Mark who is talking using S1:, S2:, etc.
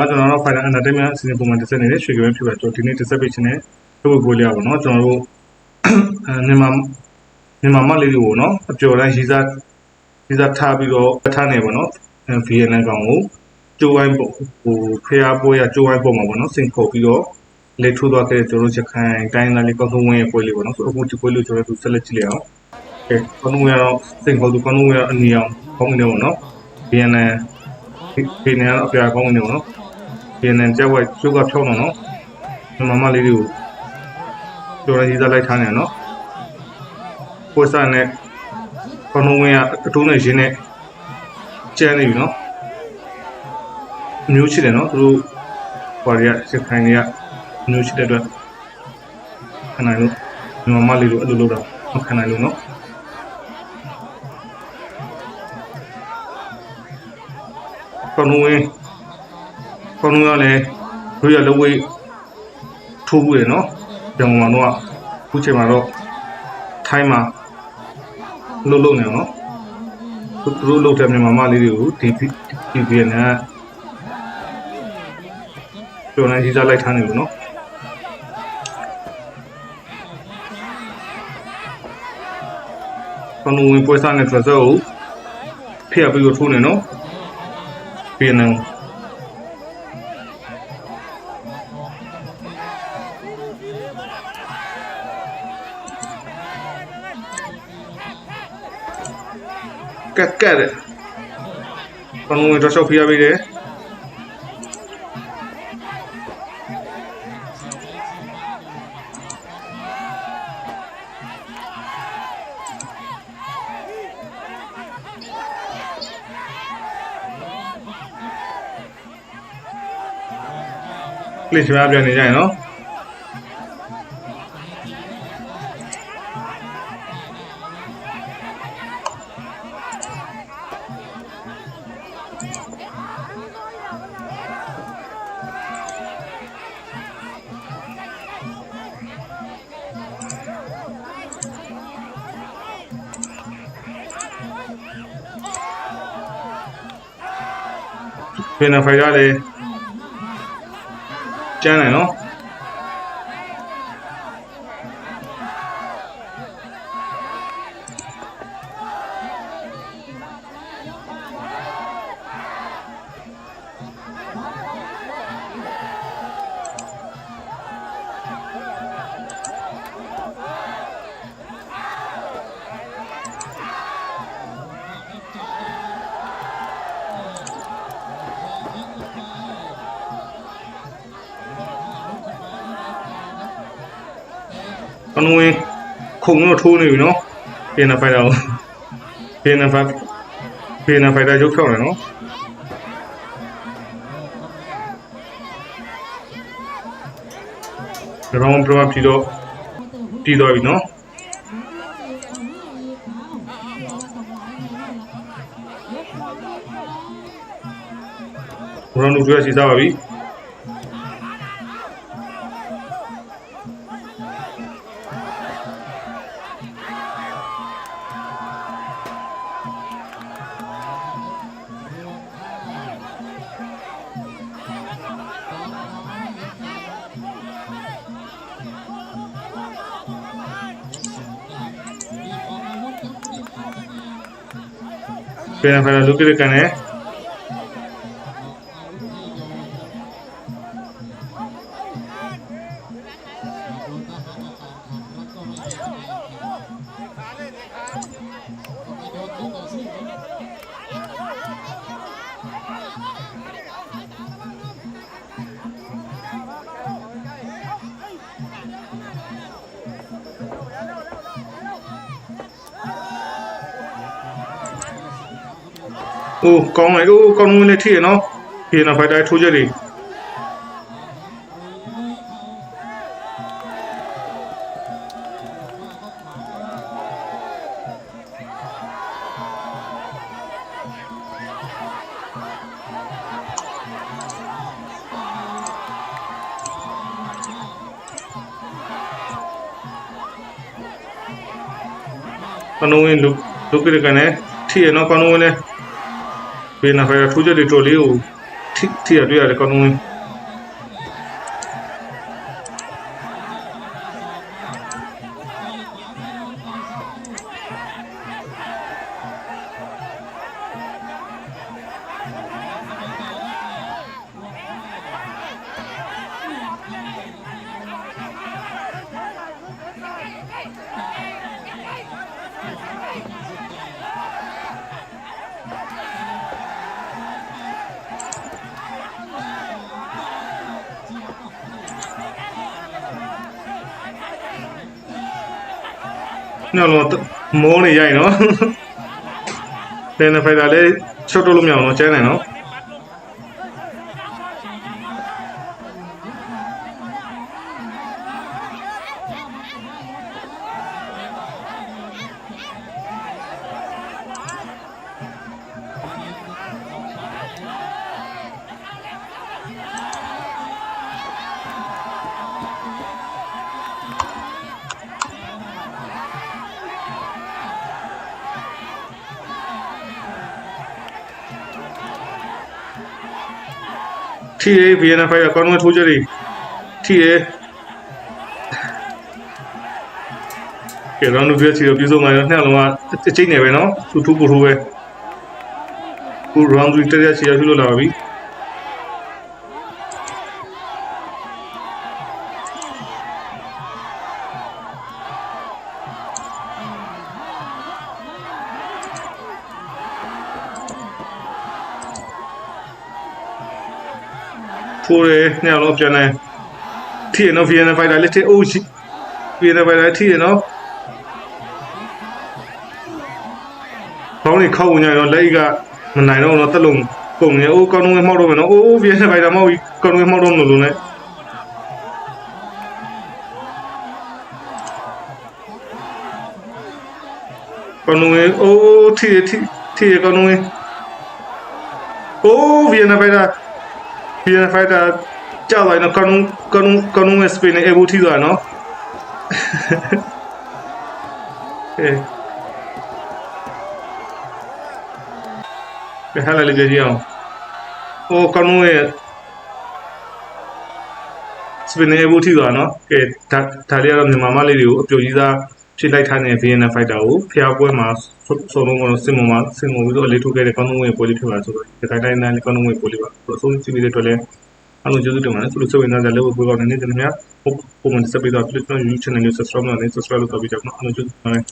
S1: ပါကျွန်တော်တို့ Final Entertainment အစီအစဉ်ပုံမှန်တစ်ဆက်နေတဲ့ရွှေကပဲဖြစ်ပါကျွန်တော်ဒီနေ့တစ်ဆက်ပေးခြင်းနဲ့ထုတ်ဖို့ပွဲလေးရပါတော့ကျွန်တော်တို့အဲမြန်မာမြန်မာမလေးတွေကိုနော်အပျော်တိုင်းရီစားရီစားထားပြီးတော့ထားနေပါတော့ဗီယက်နမ်ကောင်ကိုကျိုးဝိုင်းပုံဟိုဖျားပွဲရကျိုးဝိုင်းပုံမှာပေါ့နော်စင်ခေါ်ပြီးတော့လက်ထိုးသွားခဲ့တဲ့ကျွန်တော်တို့ရခိုင်တိုင်းသားလေးကောင်းဆုံးဝင်းရဲ့ပွဲလေးပေါ့နော်ဆိုတော့အခုဒီပွဲလေးကျွန်တော်တို့ဆက်လက်ကြည့်လိုက်အောင်အဲကောင်းဆုံးဝင်းကတော့စင်ခေါ်သူကောင်းဆုံးဝင်းအနီအောင်ကောင်းနေတယ်ပေါ့နော်ဗီယက်နမ်ဗီယက်နမ်အပြာကောင်းနေပေါ့နော် ဒီနေ့ကြောက်ဝဲကျုပ်ကဖြောင်းတော့နော်မမလေးတွေကိုကျော်ရည်စားလိုက်ထားနေနော်ကိုစနဲ့ခဏဝင်ရအတိုးနဲ့ရင်းနဲ့ကျန်းနေပြီနော်မျိုးရှိတယ်နော်သူတို့ဘာတွေကစခိုင်းတွေကမျိုးရှိတဲ့အတွက်ခဏလို့မမလေးတို့အဲ့လိုလုပ်တာမခံနိုင်လို့နော်ခဏဝင် ကောင်းတော့လည်းတို့ရလဝေးထိုးဘူးရနော်ပြန်မှာတော့ခုချိန်မှာတော့ထိုင်းမှာလှုပ်လှုပ်နေနော်သူတို့လှုပ်တဲ့မြန်မာမလေးတွေကိုဒီဒီပြည်နဲ့ပြောနေကြီးစားလိုက်ထားနေလို့နော်ကောင်းဝင်ပွဲစားနဲ့ထွက်စောဖျက်ပြီးတော့ထိုးနေနော်ပြည်နယ်ကက်က က်တဲ့ဘုံဝင်တော့ရှောက်ဖျားပေးတယ် ဖင်နဖိုင်ကလည်းကျန်းတယ်နော် နဝင်ခုံတော့ထိုးနေပြီနော်ဖင်နဖိုင်တော့ဖင်နဖိုင်ဖင်နဖိုင်တော့ရုပ်ဖြောင်းတယ်နော်ရောင်းပြမပြီးတော့ပြီးတော့ပြီနော်ရောင်းလို့ကြွေးစီစားပါပြီ ပြန်ဖ လာလုကိရကန်နဲ့အိုးကောင်းလိုက်အိုးကောင်းဝင်လေးထိရနော်ဖင်နဖိုင်တို င်းထိုးချက်တွေကနဝင်လုလုကိရကန် နဲ့ထိရနော်ကောင်းဝင်လေးဖေးနာဖေးထူးချက်တွေတော်လေးကိုထိထိထိရတွေ့ရတယ်ကောင်းလုံးဝင်းညလုံးမောနေရိုက်နော်လန် ဖိုင်တာလည်းချော့တော့လို့မရအောင်နော်ကျန်းတယ်နော်ထိရဲ VN ဖိုင်ကောင်းလုံးထိုးကြတယ်ထိရဲကဲတော့နုပြချီတော့ပြေဆုံးမှာနှစ်လုံးကအချိန်နေပဲနော်သူထူးပူထူးပဲခု round 3တက်ရချီရပြုလို့လာပါပြီ ထိုးရဲနှစ်လုံးပြန်နေထိရနော် VN ဖိုင်တာလက်ထဲအိုးရှိ VN ဖိုင်တာထိရနော်ဘောင်းနေခောက်ဝင်ကြတော့လက်အိတ်ကမနိုင်တော့တော့တက်လုံးပုံနေအိုးကောင်းလုံးဝမှောက်တော့မယ်နော်အိုးပြင်းနေပိုက်တာမဟုတ်ဘူးကောင်းလုံးဝမှောက်တော့မလို့လို့နဲ့ကောင်းလုံးဝအိုးထီထီထီကောင်းလုံးဝအိုးဗီယက်နမ်ပိုက်တာ ဗီယက်နမ်ပိုက်တာကြောက်လိုက်တော့ကောင်းလုံးကောင်းလုံးကောင်းလုံးဝစပိန်နဲ့အေဘူထီသွားနော်အေး que jala la legión. O con un spin ဘူးထိသွားနော်ကဲဒါဒါလေးကတော့မြန်မာမလေးတွေကိုအပြိုကြီးသား ဖြစ်လိုက်ထားတဲ့ VN fighter ကိုဖျားပွဲမှာစုံလုံးကတော့စင်မမှာစင်မပြီးတော့အလေးထုတ်ခဲ့တဲ့ကောင်းလုံးဝင်ပွဲလေးဖြစ်ပါဆိုတော့ဒီတိုင်းတိုင်းနဲ့ကောင်းလုံးဝင်ပွဲလေးပါဆိုတော့အဆုံးကြည့်ပြီးတဲ့အတွက်လည်းအားလုံးကျေးဇူးတင်ပါတယ်ဆိုလို့စိတ်ဝင်စားကြလို့ပွဲကောင်းနေတဲ့နေ့များပုံမှန်စပ်ပြီးတော့ YouTube channel ကို subscribe လုပ်နေ subscribe လုပ်တော့ပြီးကြပါအားလုံးကျေးဇူးတင်ပါတယ်